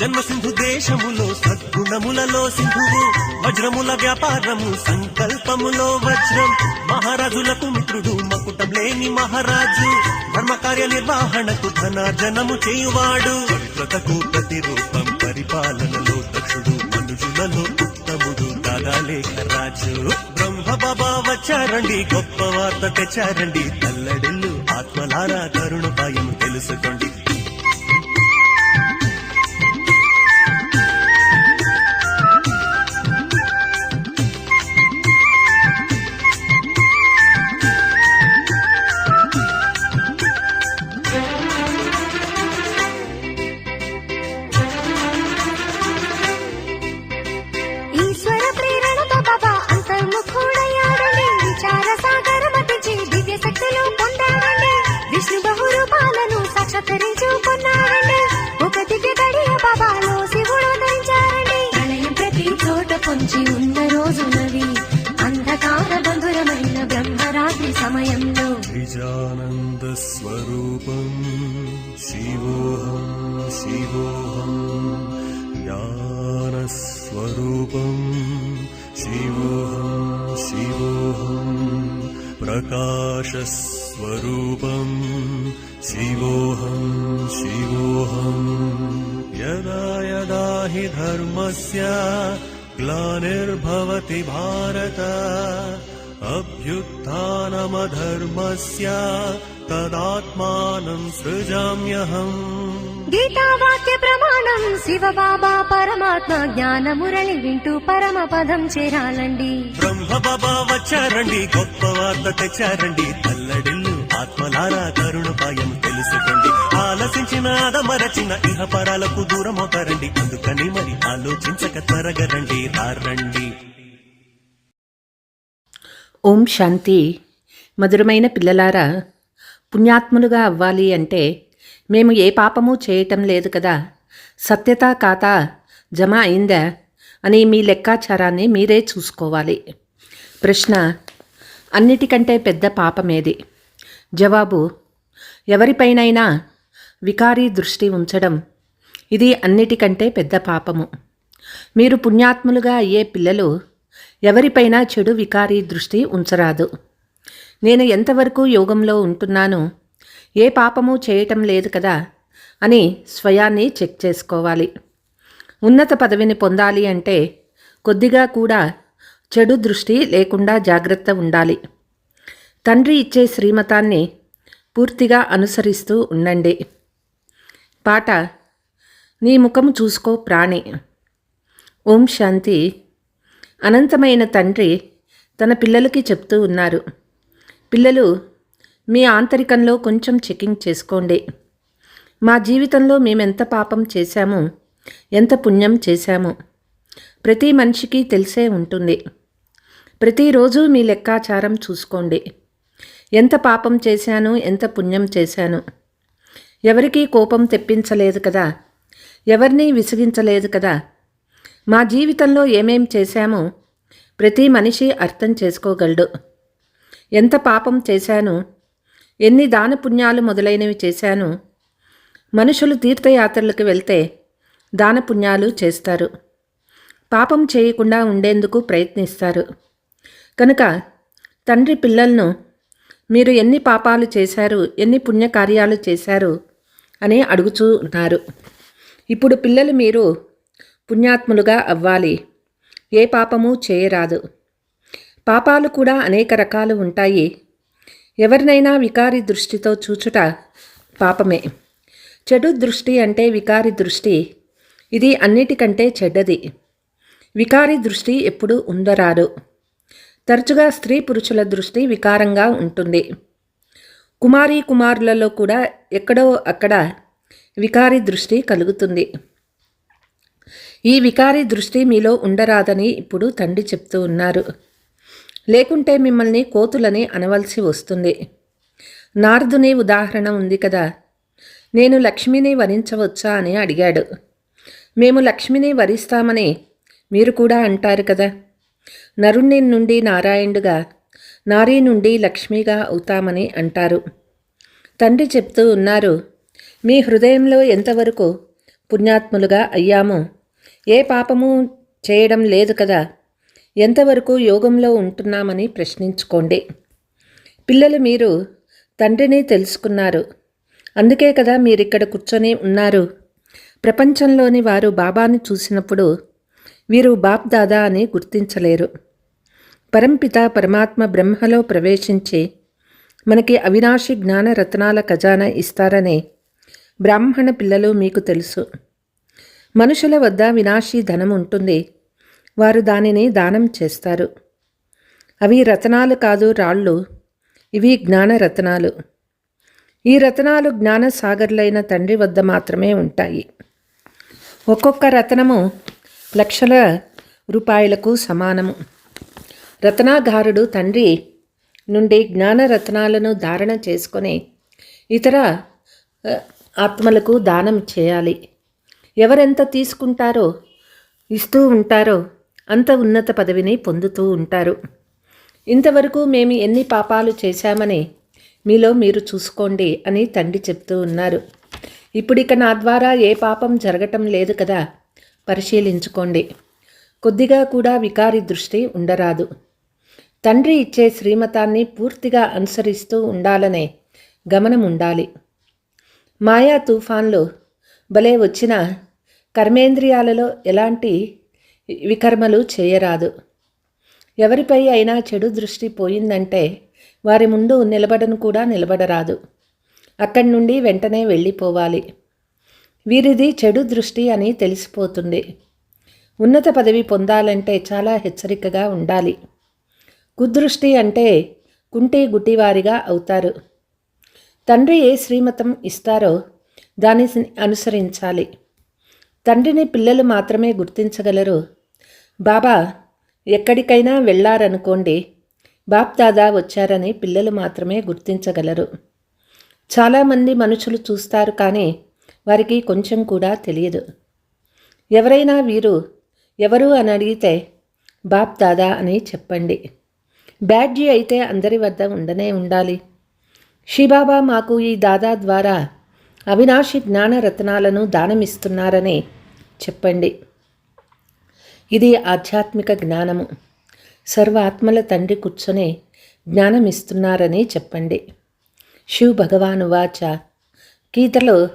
జన్మ సింధు దేశములో సద్గుణములలో సింధువు వజ్రముల వ్యాపారము సంకల్పములో వజ్రం. మహారాజులకు మిత్రుడు మకుటం లేని మహారాజు. ధర్మ కార్య నిర్వహణకు ధనార్జనము చేయువాడు. పవిత్రతకు ప్రతిరూపం పరిపాలనలో దక్షుడు మనుషులలో ఉత్తముడు దాదాలేఖ రాజు. బ్రహ్మ బాబా వచ్చారండి గొప్ప వార్త తెచ్చారండి. తల్లడిల్లు ఆత్మలారా కరుణపాయము తెలుసుకోండి. అభ్యుత్నమధర్మస్య తదాత్మానం సృజామ్యహం గీతా వాక్య ప్రమాణం శివ బాబా పరమాత్మ జ్ఞాన మురళి వింటూ పరమ పదం చేరాలండి బ్రహ్మ బాబా వచ్చారండి గొప్ప వార్త తెచ్చారండి తల్లడిల్లు ఆత్మలారా కరుణపాయం తెలుసుకోండి। ఆలసించిన అదమరచిన ఇహ పరాలకు దూరమవుతారండి అందుకని మరి ఆలోచించక త్వరగా రండి రారండి। ఓం శాంతి. మధురమైన పిల్లలారా పుణ్యాత్ములుగా అవ్వాలి అంటే మేము ఏ పాపము చేయటం లేదు కదా. సత్యత ఖాతా జమ అయిందా అని మీ లెక్కాచారాన్ని మీరే చూసుకోవాలి. ప్రశ్న అన్నిటికంటే పెద్ద పాపమేది? జవాబు ఎవరిపైనైనా వికారీ దృష్టి ఉంచడం. ఇది అన్నిటికంటే పెద్ద పాపము. మీరు పుణ్యాత్ములుగా అయ్యే పిల్లలు ఎవరిపైనా చెడు వికారి దృష్టి ఉంచరాదు. నేను ఎంతవరకు యోగంలో ఉంటున్నాను? ఏ పాపము చేయటం లేదు కదా? అని స్వయాన్ని చెక్ చేసుకోవాలి. ఉన్నత పదవిని పొందాలి అంటే కొద్దిగా కూడా చెడు దృష్టి లేకుండా జాగ్రత్త ఉండాలి. తండ్రి ఇచ్చే శ్రీమతాన్ని పూర్తిగా అనుసరిస్తూ ఉండండి. పాట నీ ముఖము చూసుకో ప్రాణి. ఓం శాంతి. అనంతమైన తండ్రి తన పిల్లలకి చెప్తూ ఉన్నారు. పిల్లలు మీ ఆంతరికంలో కొంచెం చెకింగ్ చేసుకోండి. మా జీవితంలో మేమెంత పాపం చేశాము ఎంత పుణ్యం చేశాము ప్రతి మనిషికి తెలిసే ఉంటుంది. ప్రతిరోజు మీ లెక్కాచారం చూసుకోండి. ఎంత పాపం చేశాను ఎంత పుణ్యం చేశాను? ఎవరికీ కోపం తెప్పించలేదు కదా? ఎవరినీ విసిగించలేదు కదా? మా జీవితంలో ఏమేం చేశామో ప్రతి మనిషి అర్థం చేసుకోగలడు. ఎంత పాపం చేశాను ఎన్ని దాన పుణ్యాలు మొదలైనవి చేశాను మనుషులు తీర్థయాత్రలకు వెళ్తే దాన పుణ్యాలు చేస్తారు. పాపం చేయకుండా ఉండేందుకు ప్రయత్నిస్తారు. కనుక తండ్రి పిల్లలను మీరు ఎన్ని పాపాలు చేశారు ఎన్ని పుణ్యకార్యాలు చేశారు అని అడుగుచూ ఉన్నారు. ఇప్పుడు పిల్లలు మీరు పుణ్యాత్ములుగా అవ్వాలి. ఏ పాపము చేయరాదు. పాపాలు కూడా అనేక రకాలు ఉంటాయి. ఎవరినైనా వికారి దృష్టితో చూచుట పాపమే. చెడు దృష్టి అంటే వికారి దృష్టి. ఇది అన్నిటికంటే చెడ్డది. వికారి దృష్టి ఎప్పుడు ఉండరాదు. తరచుగా స్త్రీ పురుషుల దృష్టి వికారంగా ఉంటుంది. కుమారి కుమారులలో కూడా ఎక్కడో అక్కడ వికారి దృష్టి కలుగుతుంది. ఈ వికారి దృష్టి మీలో ఉండరాదని ఇప్పుడు తండ్రి చెప్తూ ఉన్నారు. లేకుంటే మిమ్మల్ని కోతులని అనవలసి వస్తుంది. నారదుని ఉదాహరణ ఉంది కదా. నేను లక్ష్మిని వరించవచ్చా అని అడిగాడు. మేము లక్ష్మిని వరిస్తామని మీరు కూడా అంటారు కదా. నరుణ్ణి నుండి నారాయణుడుగా నారీ నుండి లక్ష్మిగా అవుతామని అంటారు. తండ్రి చెప్తూ ఉన్నారు మీ హృదయంలో ఎంతవరకు పుణ్యాత్ములుగా అయ్యామో ఏ పాపము చేయడం లేదు కదా. ఎంతవరకు యోగంలో ఉంటున్నామని ప్రశ్నించుకోండి. పిల్లలు మీరు తండ్రిని తెలుసుకున్నారు. అందుకే కదా మీరిక్కడ కూర్చొని ఉన్నారు. ప్రపంచంలోని వారు బాబాను చూసినప్పుడు వీరు బాప్ దాదా అని గుర్తించలేరు. పరంపిత పరమాత్మ బ్రహ్మలో ప్రవేశించి మనకి అవినాశి జ్ఞాన రత్నాల ఖజానా ఇస్తారని బ్రాహ్మణ పిల్లలు మీకు తెలుసు. మనుషుల వద్ద వినాశీ ధనం ఉంటుంది వారు దానిని దానం చేస్తారు. అవి రతనాలు కాదు రాళ్ళు. ఇవి జ్ఞాన రతనాలు. ఈ రతనాలు జ్ఞాన సాగర్లైన తండ్రి వద్ద మాత్రమే ఉంటాయి. ఒక్కొక్క రతనము లక్షల రూపాయలకు సమానము. రతనాగారుడు తండ్రి నుండి జ్ఞాన రత్నాలను ధారణ చేసుకొని ఇతర ఆత్మలకు దానం చేయాలి. ఎవరెంత తీసుకుంటారో ఇస్తూ ఉంటారో అంత ఉన్నత పదవిని పొందుతూ ఉంటారు. ఇంతవరకు మేము ఎన్ని పాపాలు చేశామని మీలో మీరు చూసుకోండి అని తండ్రి చెప్తూ ఉన్నారు. ఇప్పుడిక నా ద్వారా ఏ పాపం జరగటం లేదు కదా పరిశీలించుకోండి. కొద్దిగా కూడా వికారి దృష్టి ఉండరాదు. తండ్రి ఇచ్చే శ్రీమతాన్ని పూర్తిగా అనుసరిస్తూ ఉండాలనే గమనం ఉండాలి మాయా తుఫాన్లు భలే వచ్చిన కర్మేంద్రియాలలో ఎలాంటి వికర్మలు చేయరాదు. ఎవరిపై అయినా చెడు దృష్టి పోయిందంటే వారి ముందు నిలబడను కూడా నిలబడరాదు. అక్కడి నుండి వెంటనే వెళ్ళిపోవాలి. వీరిది చెడు దృష్టి అని తెలిసిపోతుంది. ఉన్నత పదవి పొందాలంటే చాలా హెచ్చరికగా ఉండాలి. కుదృష్టి అంటే కుంటి గుడ్డివారిగా అవుతారు. తండ్రి ఏ శ్రీమతం ఇస్తారో దాన్ని అనుసరించాలి. తండ్రిని పిల్లలు మాత్రమే గుర్తించగలరు. బాబా ఎక్కడికైనా వెళ్ళారనుకోండి బాప్ దాదా వచ్చారని పిల్లలు మాత్రమే గుర్తించగలరు. చాలామంది మనుషులు చూస్తారు కానీ వారికి కొంచెం కూడా తెలియదు. ఎవరైనా వీరు ఎవరు అని అడిగితే బాప్ దాదా అని చెప్పండి. బ్యాడ్జీ అయితే అందరి వద్ద ఉండనే ఉండాలి. శిబాబా మాకు ఈ దాదా ద్వారా అవినాశి జ్ఞాన రత్నాలను దానమిస్తున్నారని చెప్పండి. ఇది ఆధ్యాత్మిక జ్ఞానము. సర్వాత్మల తండ్రి కూర్చొని జ్ఞానమిస్తున్నారని చెప్పండి. శివ్ భగవాను వాచ. గీతలో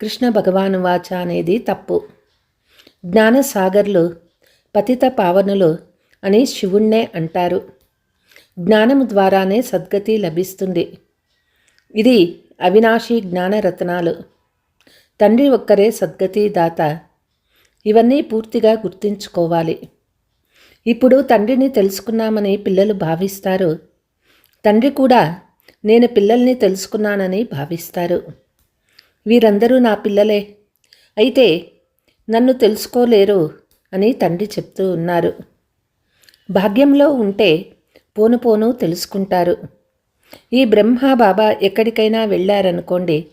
కృష్ణ భగవాను వాచ అనేది తప్పు. జ్ఞానసాగర్లు పతిత పావనులు అని శివుణ్ణే అంటారు. జ్ఞానము ద్వారానే సద్గతి లభిస్తుంది. ఇది అవినాశి జ్ఞానరత్నాలు. తండ్రి ఒక్కరే సద్గతి దాత. ఇవన్నీ పూర్తిగా గుర్తుంచుకోవాలి. ఇప్పుడు తండ్రిని తెలుసుకున్నామని పిల్లలు భావిస్తారు. తండ్రి కూడా నేను పిల్లల్ని తెలుసుకున్నానని భావిస్తారు. వీరందరూ నా పిల్లలే. అయితే నన్ను తెలుసుకోలేరు అని తండ్రి చెప్తూ ఉన్నారు. భాగ్యంలో ఉంటే పోను పోను తెలుసుకుంటారు. ఈ బ్రహ్మ బాబా ఎక్కడికైనా వెళ్ళారనుకోండి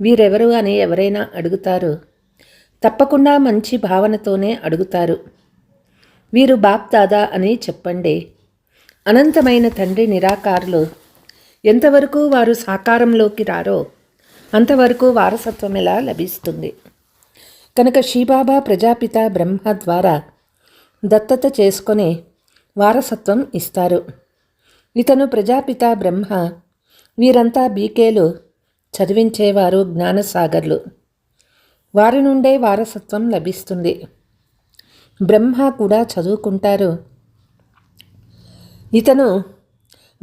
వీరెవరు అని ఎవరైనా అడుగుతారు. తప్పకుండా మంచి భావనతోనే అడుగుతారు. వీరు బాప్ దాదా అని చెప్పండి. అనంతమైన తండ్రి నిరాకారులు ఎంతవరకు వారు సాకారంలోకి రారో అంతవరకు వారసత్వం ఎలా లభిస్తుంది? కనుక శ్రీబాబా ప్రజాపిత బ్రహ్మ ద్వారా దత్తత చేసుకొని వారసత్వం ఇస్తారు. ఇతను ప్రజాపిత బ్రహ్మ. వీరంతా బీకేలు. చదివించేవారు జ్ఞానసాగర్లు. వారి నుండే వారసత్వం లభిస్తుంది. బ్రహ్మ కూడా చదువుకుంటారు. ఇతను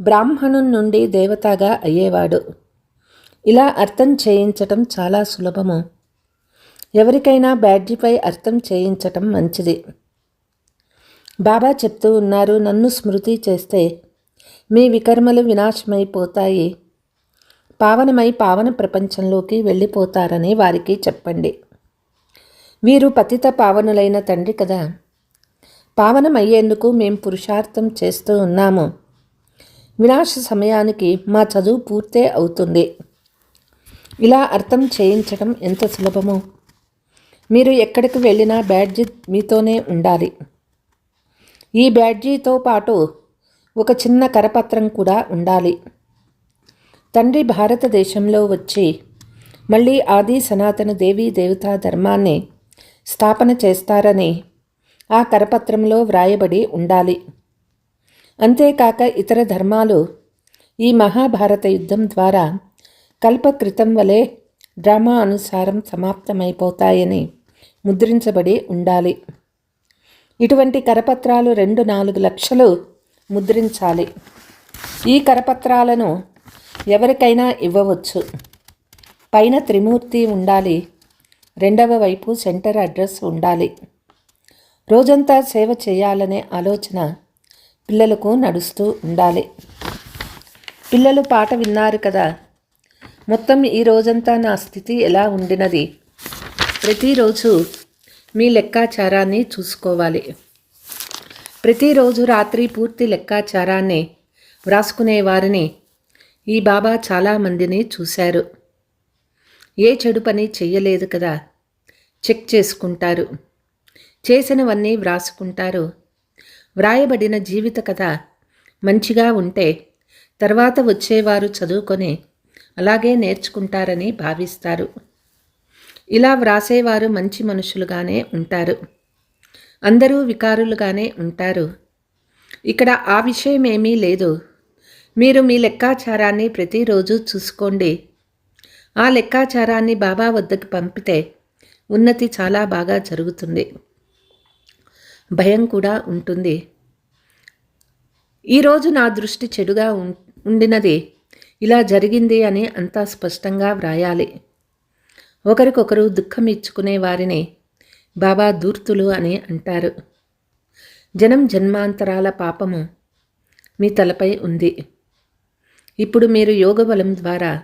బ్రాహ్మణుని నుండి దేవతగా అయ్యేవాడు. ఇలా అర్థం చేయించటం చాలా సులభము. ఎవరికైనా బ్యాడ్జీపై అర్థం చేయించటం మంచిది. బాబా చెప్తూ ఉన్నారు నన్ను స్మృతి చేస్తే మీ వికర్మలు వినాశమైపోతాయి. పావనమై పావన ప్రపంచంలోకి వెళ్ళిపోతారని వారికి చెప్పండి. వీరు పతిత పావనులైన తండ్రి కదా. పావనమయ్యేందుకు మేం పురుషార్థం చేస్తూ ఉన్నాము. వినాశ సమయానికి మా చదువు పూర్తే అవుతుంది. ఇలా అర్థం చేయించడం ఎంత సులభమో? మీరు ఎక్కడికి వెళ్ళినా బ్యాడ్జీ మీతోనే ఉండాలి. ఈ బ్యాడ్జీతో పాటు ఒక చిన్న కరపత్రం కూడా ఉండాలి. తండ్రి భారతదేశంలో వచ్చి మళ్ళీ ఆది సనాతన దేవీ దేవతా ధర్మాన్ని స్థాపన చేస్తారని ఆ కరపత్రంలో వ్రాయబడి ఉండాలి. అంతేకాక ఇతర ధర్మాలు ఈ మహాభారత యుద్ధం ద్వారా కల్పకృతం వలె డ్రామా అనుసారం సమాప్తమైపోతాయని ముద్రించబడి ఉండాలి. ఇటువంటి కరపత్రాలు రెండు నాలుగు లక్షలు ముద్రించాలి. ఈ కరపత్రాలను ఎవరికైనా ఇవ్వవచ్చు. పైన త్రిమూర్తి ఉండాలి. రెండవ వైపు సెంటర్ అడ్రస్ ఉండాలి. రోజంతా సేవ చేయాలనే ఆలోచన పిల్లలకు నడుస్తూ ఉండాలి. పిల్లలు పాట విన్నారు కదా. మొత్తం ఈ రోజంతా నా స్థితి ఎలా ఉండినది? ప్రతిరోజు మీ లెక్కాచారాన్ని చూసుకోవాలి. ప్రతిరోజు రాత్రి పూర్తి లెక్కాచారాన్ని వ్రాసుకునే వారిని ఈ బాబా చాలామందిని చూశారు. ఏ చెడు పని చెయ్యలేదు కదా చెక్ చేసుకుంటారు. చేసినవన్నీ వ్రాసుకుంటారు. వ్రాయబడిన జీవిత కథ మంచిగా ఉంటే తర్వాత వచ్చేవారు చదువుకొని అలాగే నేర్చుకుంటారని భావిస్తారు. ఇలా వ్రాసేవారు మంచి మనుషులుగానే ఉంటారు. అందరూ వికారులుగానే ఉంటారు. ఇక్కడ ఆ విషయం ఏమీ లేదు. మీరు మీ లెక్కాచారాన్ని ప్రతిరోజు చూసుకోండి. ఆ లెక్కాచారాన్ని బాబా వద్దకు పంపితే ఉన్నతి చాలా బాగా జరుగుతుంది. భయం కూడా ఉంటుంది. ఈరోజు నా దృష్టి చెడుగా ఉం- ఉండినది. ఇలా జరిగింది అని అంతా స్పష్టంగా వ్రాయాలి. ఒకరికొకరు దుఃఖం ఇచ్చుకునే వారిని బాబా దూర్తులు అని అంటారు. జనం జన్మాంతరాల పాపము మీ తలపై ఉంది. ఇప్పుడు మీరు యోగ బలం ద్వారా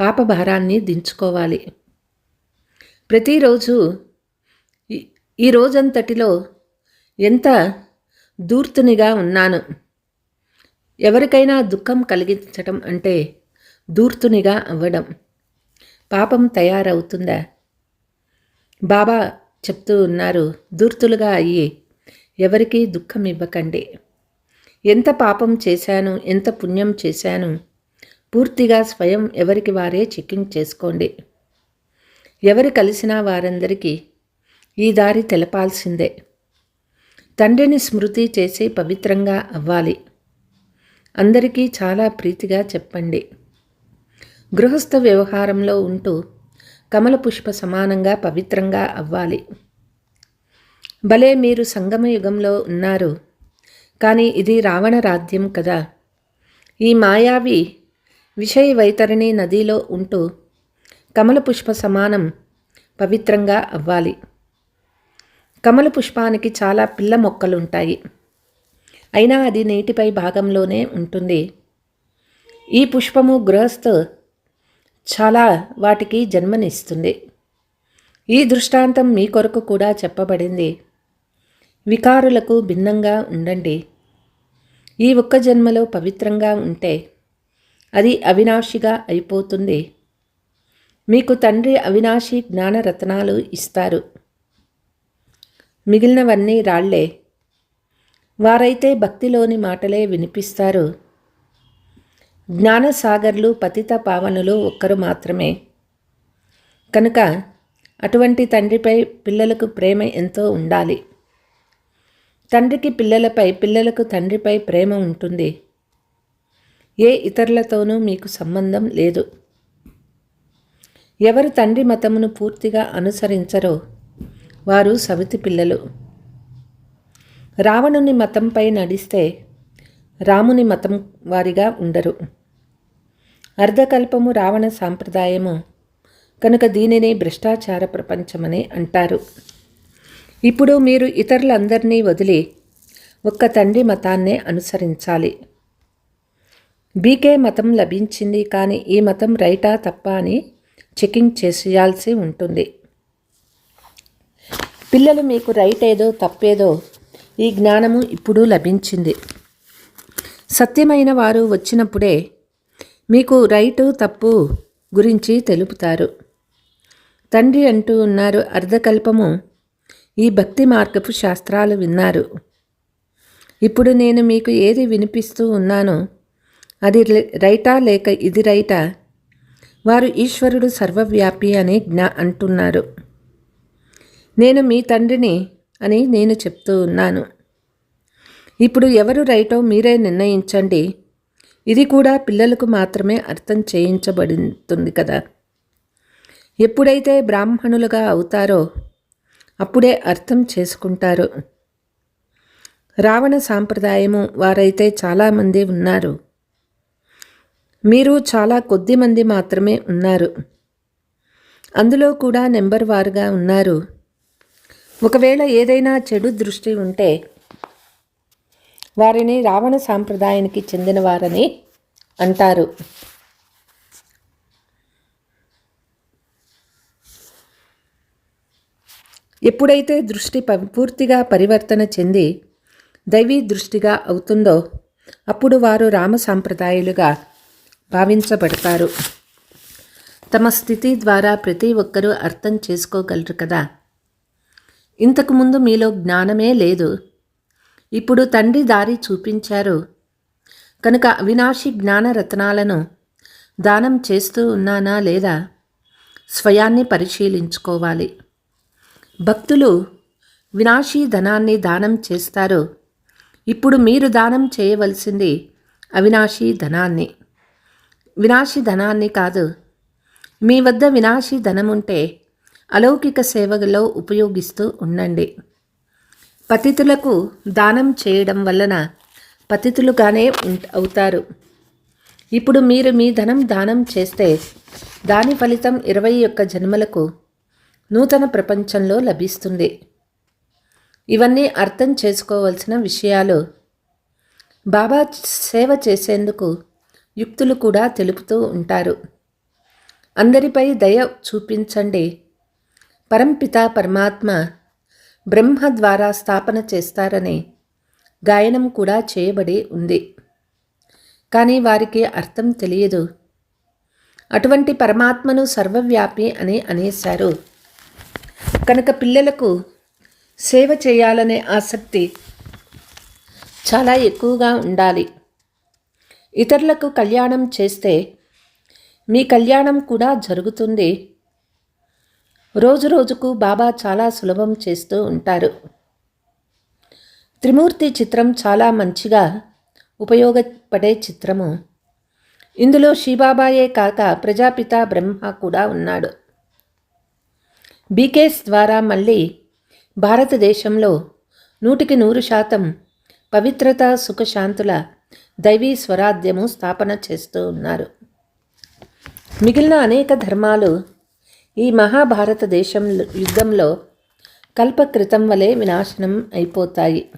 పాప భారాన్ని దించుకోవాలి. ప్రతిరోజు ఈ- ఈ రోజంతటిలో ఎంత దూర్తునిగా ఉన్నాను. ఎవరికైనా దుఃఖం కలిగించటం అంటే దూర్తునిగా అవ్వడం. పాపం తయారవుతుందా? బాబా చెప్తూ ఉన్నారు. దూర్తులుగా అయ్యి ఎవరికీ దుఃఖం ఇవ్వకండి ఎంత పాపం చేశాను ఎంత పుణ్యం చేశాను పూర్తిగా స్వయం ఎవరికి వారే చెకింగ్ చేసుకోండి. ఎవరు కలిసినా వారందరికీ ఈ దారి తెలపాల్సిందే. తండ్రిని స్మృతి చేసి పవిత్రంగా అవ్వాలి. అందరికీ చాలా ప్రీతిగా చెప్పండి. గృహస్థ వ్యవహారంలో ఉంటూ కమల పుష్ప సమానంగా పవిత్రంగా అవ్వాలి. భలే మీరు సంగమ యుగంలో ఉన్నారు. కానీ ఇది రావణ రాజ్యం కదా. ఈ మాయావి విషయ వైతరిణి నదిలో ఉంటూ కమల పుష్ప సమానం పవిత్రంగా అవ్వాలి. కమల పుష్పానికి చాలా పిల్ల మొక్కలుంటాయి. అయినా అది నీటిపై భాగంలోనే ఉంటుంది. ఈ పుష్పము గృహస్థ చాలా వాటికి జన్మనిస్తుంది. ఈ దృష్టాంతం మీ కొరకు కూడా చెప్పబడింది. వికారులకు భిన్నంగా ఉండండి. ఈ ఒక్క జన్మలో పవిత్రంగా ఉంటే అది అవినాశిగా అయిపోతుంది. మీకు తండ్రి అవినాశి జ్ఞానరత్నాలు ఇస్తారు. మిగిలినవన్నీ రాళ్ళే. వారైతే భక్తిలోని మాటలే వినిపిస్తారు. జ్ఞానసాగర్లు పతిత పావనులు ఒక్కరు మాత్రమే. కనుక అటువంటి తండ్రిపై పిల్లలకు ప్రేమ ఎంతో ఉండాలి. తండ్రికి పిల్లలపై పిల్లలకు తండ్రిపై ప్రేమ ఉంటుంది. ఏ ఇతరులతోనూ మీకు సంబంధం లేదు. ఎవరు తండ్రి మతమును పూర్తిగా అనుసరించరో వారు సవితి పిల్లలు. రావణుని మతంపై నడిస్తే రాముని మతం వారిగా ఉండరు. అర్ధకల్పము రావణ సాంప్రదాయము కనుక దీనిని భ్రష్టాచార ప్రపంచమని అంటారు. ఇప్పుడు మీరు ఇతరులందరినీ వదిలి ఒక్క తండ్రి మతాన్నే అనుసరించాలి. బీకే మతం లభించింది కానీ ఈ మతం రైటా తప్ప అని చెకింగ్ చేసేయాల్సి ఉంటుంది. పిల్లలు మీకు రైట్ ఏదో తప్పేదో ఈ జ్ఞానము ఇప్పుడు లభించింది. సత్యమైన వారు వచ్చినప్పుడే మీకు రైటు తప్పు గురించి తెలుపుతారు. తండ్రి అంటూ ఉన్నారు అర్ధకల్పము ఈ భక్తి మార్గపు శాస్త్రాలు విన్నారు. ఇప్పుడు నేను మీకు ఏది వినిపిస్తూ ఉన్నానో అది రైటా లేక ఇది రైటా? వారు ఈశ్వరుడు సర్వవ్యాపి అని జ్ఞా అంటున్నారు. నేను మీ తండ్రిని అని నేను చెప్తూ ఉన్నాను. ఇప్పుడు ఎవరు రైటో మీరే నిర్ణయించండి. ఇది కూడా పిల్లలకు మాత్రమే అర్థం చేయించబడుతుంది కదా. ఎప్పుడైతే బ్రాహ్మణులుగా అవుతారో అప్పుడే అర్థం చేసుకుంటారు. రావణ సాంప్రదాయము వారైతే చాలామంది ఉన్నారు. మీరు చాలా కొద్ది మంది మాత్రమే ఉన్నారు. అందులో కూడా నెంబర్ వారుగా ఉన్నారు. ఒకవేళ ఏదైనా చెడు దృష్టి ఉంటే వారిని రావణ సాంప్రదాయానికి చెందినవారని అంటారు. ఎప్పుడైతే దృష్టి ప- పూర్తిగా పరివర్తన చెంది దైవీ దృష్టిగా అవుతుందో అప్పుడు వారు రామ సాంప్రదాయాలుగా భావించబడతారు. తమ స్థితి ద్వారా ప్రతి ఒక్కరూ అర్థం చేసుకోగలరు కదా? ఇంతకుముందు మీలో జ్ఞానమే లేదు. ఇప్పుడు తండ్రి దారి చూపించారు. కనుక అవినాశి జ్ఞాన రత్నాలను దానం చేస్తూ ఉన్నానా లేదా? స్వయాన్ని పరిశీలించుకోవాలి. భక్తులు వినాశీ ధనాన్ని దానం చేస్తారు. ఇప్పుడు మీరు దానం చేయవలసింది అవినాశీ ధనాన్ని. వినాశీ ధనాన్ని కాదు. మీ వద్ద వినాశీ ధనముంటే అలౌకిక సేవలో ఉపయోగిస్తూ ఉండండి. పతితులకు దానం చేయడం వలన పతితులుగానే అవుతారు. ఇప్పుడు మీరు మీ ధనం దానం చేస్తే దాని ఫలితం ఇరవై ఒక్క జన్మలకు నూతన ప్రపంచంలో లభిస్తుంది. ఇవన్నీ అర్థం చేసుకోవలసిన విషయాలు బాబా సేవ చేసేందుకు యుక్తులు కూడా తెలుపుతూ ఉంటారు. అందరిపై దయ చూపించండి. పరంపిత పరమాత్మ బ్రహ్మ ద్వారా స్థాపన చేస్తారని గాయనం కూడా చేయబడి ఉంది. కానీ వారికి అర్థం తెలియదు. అటువంటి పరమాత్మను సర్వవ్యాపి అని అనేశారు. కనుక పిల్లలకు సేవ చేయాలనే ఆసక్తి చాలా ఎక్కువగా ఉండాలి. ఇతరులకు కళ్యాణం చేస్తే మీ కళ్యాణం కూడా జరుగుతుంది. రోజు రోజుకు బాబా చాలా సులభం చేస్తూ ఉంటారు. త్రిమూర్తి చిత్రం చాలా మంచిగా ఉపయోగపడే చిత్రము. ఇందులో శివబాబాయే కాక ప్రజాపిత బ్రహ్మ కూడా ఉన్నాడు. బీకేస్ ద్వారా మళ్ళీ భారతదేశంలో నూటికి నూరు శాతం పవిత్రత సుఖశాంతుల దైవీ స్వరాధ్యము స్థాపన చేస్తూ ఉన్నారు. మిగిలిన అనేక ధర్మాలు ఈ మహాభారత దేశం యుద్ధంలో కల్పకృతం వలె వినాశనం అయిపోతాయి.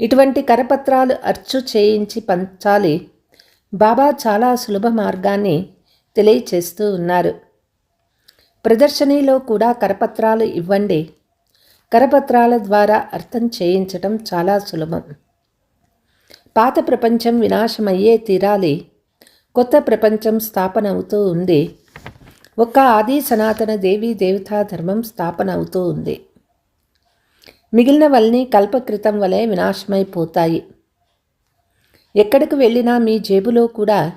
ఇటువంటి కరపత్రాలు అర్చు చేయించి పంచాలి. బాబా చాలా సులభ మార్గాన్ని తెలియచేస్తూ ఉన్నారు. ప్రదర్శనలో కూడా కరపత్రాలు ఇవ్వండి. కరపత్రాల ద్వారా అర్థం చేయించటం చాలా సులభం. పాత ప్రపంచం వినాశమయ్యే తీరాలి. కొత్త ప్రపంచం స్థాపన అవుతూ ఉంది. ఒక ఆది సనాతన దేవీ దేవతా ధర్మం స్థాపన అవుతూ ఉంది. మిగిలినవన్నీ కల్పకృతం వలె వినాశమైపోతాయి. ఎక్కడికి వెళ్ళినా మీ జేబులో కూడా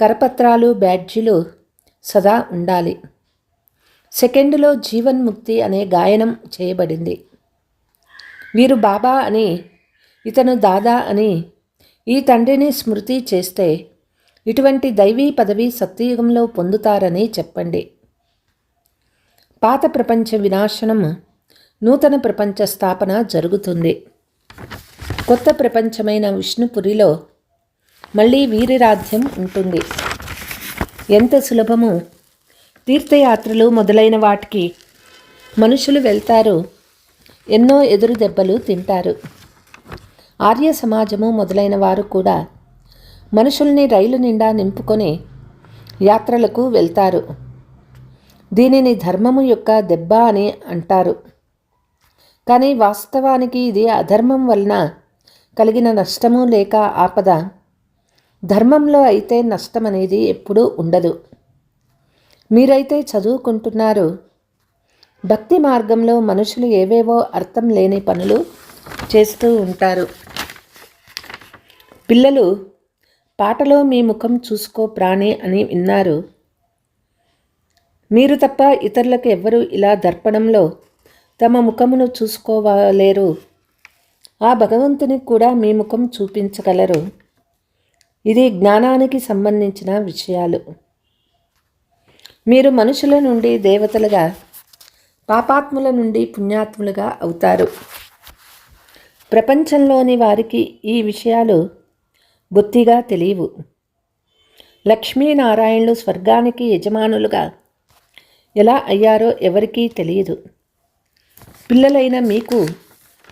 కరపత్రాలు బ్యాడ్జీలు సదా ఉండాలి. సెకండ్లో జీవన్ముక్తి అనే గాయనం చేయబడింది. వీరు బాబా అని ఇతను దాదా అని ఈ తండ్రిని స్మృతి చేస్తే ఇటువంటి దైవీ పదవి సత్యయుగంలో పొందుతారని చెప్పండి. పాత ప్రపంచ వినాశనం నూతన ప్రపంచ స్థాపన జరుగుతుంది. కొత్త ప్రపంచమైన విష్ణుపురిలో మళ్ళీ వీరిరాజ్యం ఉంటుంది. ఎంత సులభము తీర్థయాత్రలు మొదలైన వాటికి మనుషులు వెళ్తారు ఎన్నో ఎదురు దెబ్బలు తింటారు. ఆర్య సమాజము మొదలైన వారు కూడా మనుషుల్ని రైలు నిండా నింపుకొని యాత్రలకు వెళ్తారు. దీనిని ధర్మము యొక్క దెబ్బ అని అంటారు. కానీ వాస్తవానికి ఇది అధర్మం వలన కలిగిన నష్టము లేక ఆపద. ధర్మంలో అయితే నష్టం అనేది ఎప్పుడూ ఉండదు. మీరైతే చదువుకుంటున్నారు. భక్తి మార్గంలో మనుషులు ఏవేవో అర్థం లేని పనులు చేస్తూ ఉంటారు. పిల్లలు పాటలో మీ ముఖం చూసుకో ప్రాణే అని విన్నారు. మీరు తప్ప ఇతరులకు ఎవ్వరూ ఇలా దర్పణంలో తమ ముఖమును చూసుకోవలేరు. ఆ భగవంతునికి కూడా మీ ముఖం చూపించగలరు. ఇది జ్ఞానానికి సంబంధించిన విషయాలు. మీరు మనుషుల నుండి దేవతలుగా పాపాత్ముల నుండి పుణ్యాత్ములుగా అవుతారు. ప్రపంచంలోని వారికి ఈ విషయాలు బొత్తిగా తెలియవు లక్ష్మీనారాయణులు స్వర్గానికి యజమానులుగా ఎలా అయ్యారో ఎవరికీ తెలియదు పిల్లలైన మీకు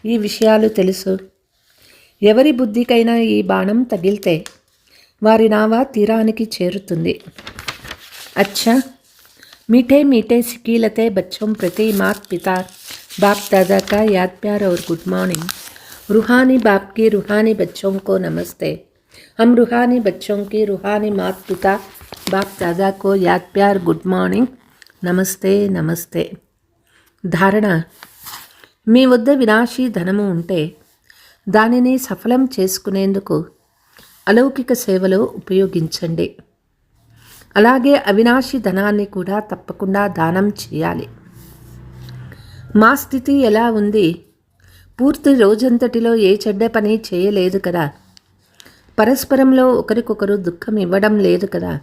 ఈ విషయాలు తెలుసు ఎవరి బుద్ధికైనా ఈ బాణం తగిలితే వారి నావా తీరానికి చేరుతుంది అచ్చా मीठे मीठे सिकीलते बच्चों प्रति मात पिता बाप दादा का याद प्यार और गुड मॉर्निंग रूहानी बाप की रूहानी बच्चों को नमस्ते हम रूहानी बच्चों की रूहानी मात पिता बाप दादा को याद प्यार गुड మార్నింగ్ నమస్తే నమస్తే ధారణ మీ వద్ద వినాశీ ధనము ఉంటే దానిని సఫలం చేసుకునేందుకు అలౌకిక సేవలో ఉపయోగించండి అలాగే అవినాశి ధనాన్ని కూడా తప్పకుండా దానం చేయాలి మా స్థితి ఎలా ఉంది పూర్తి రోజంతటిలో ఏ చెడ్డ పని చేయలేదు కదా పరస్పరంలో ఒకరికొకరు దుఃఖం ఇవ్వడం లేదు కదా.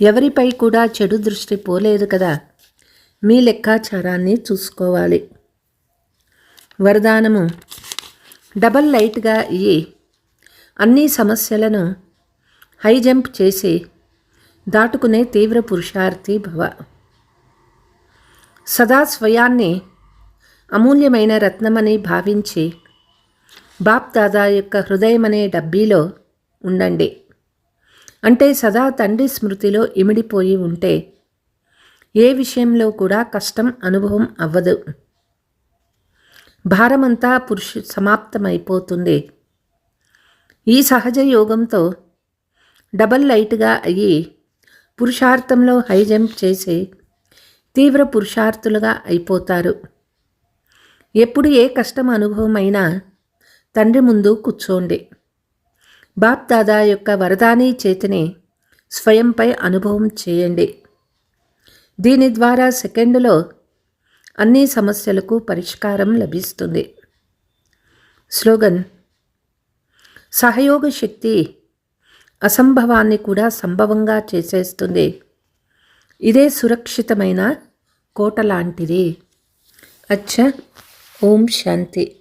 ఎవరిపై కూడా చెడు దృష్టి పోలేదు కదా. మీ లెక్కాచారాన్ని చూసుకోవాలి. వరదానము. డబల్ లైట్గా ఇయ్యి. అన్ని సమస్యలను హై జంప్ చేసి దాటుకునే తీవ్ర పురుషార్థి భవ. సదా స్వయాన్ని అమూల్యమైన రత్నమని భావించి బాప్ దాదా యొక్క హృదయమనే డబ్బీలో ఉండండి. అంటే సదా తండ్రి స్మృతిలో ఇమిడిపోయి ఉంటే ఏ విషయంలో కూడా కష్టం అనుభవం అవ్వదు. భారమంతా పురుషు సమాప్తమైపోతుంది. ఈ సహజ యోగంతో డబల్ లైట్గా అయ్యి పురుషార్థంలో హై జంప్ చేసి తీవ్ర పురుషార్థులుగా అయిపోతారు. ఎప్పుడు ఏ కష్టం అనుభవమైనా తండ్రి ముందు కూర్చోండి. బాప్ దాదా యొక్క వరదానీ చేతిని స్వయంపై అనుభవం చేయండి. దీని ద్వారా సెకండులో అన్ని సమస్యలకు పరిష్కారం లభిస్తుంది. స్లోగన్ సహయోగ శక్తి అసంభవాన్ని కూడా సంభవంగా చేసేస్తుంది. ఇదే సురక్షితమైన కోట లాంటిది. అచ్చ ఓం శాంతి.